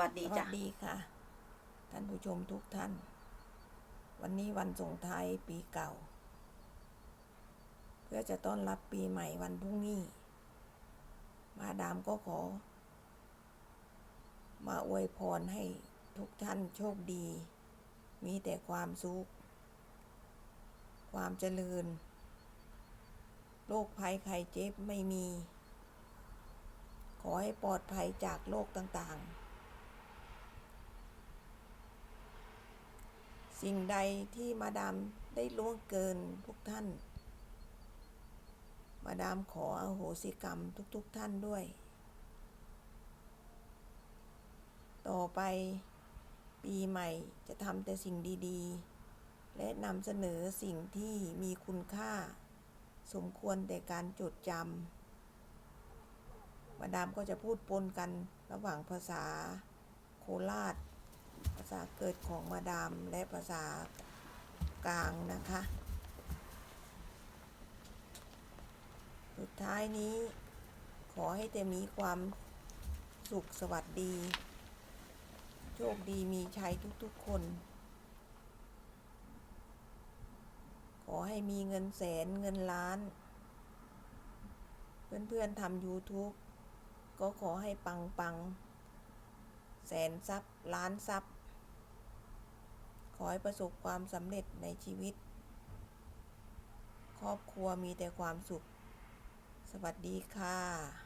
วัสดีสวัจ้ะสดีค่ะ ท่านผู้ชมทุกท่าน วันนี้วันส่งท้ายปีเก่า เพื่อจะต้อนรับปีใหม่วันพรุ่งนี้ มาดามก็ขอ มาอวยพรให้ทุกท่านโชคดี มีแต่ความสุข ความเจริญ โรคภัยไข้เจ็บไม่มี ขอให้ปลอดภัยจากโรคต่างๆ สิ่งใดที่มาดามได้ล่วงเกินทุกท่าน มาดามขออโหสิกรรมทุกๆทท่านด้วย ต่อไปปีใหม่จะทำแต่สิ่งดีๆ และนำเสนอสิ่งที่มีคุณค่า สมควรแต่การจดจำมาดามก็จะพูดปนกันระหว่างภาษาโคราชาเกิดของมาดามและภาษากลางนะคะ สุดท้ายนี้ขอให้แต่มีความสุขสวัสดี โชคดีมีชัยทุกๆคน ขอให้มีเงินแสนเงินล้าน เพื่อนๆทำ YouTube ก็ขอให้ปังปังแสนซับล้านซับ ขอให้ประสบความสำเร็จในชีวิต ครอบครัวมีแต่ความสุข สวัสดีค่ะ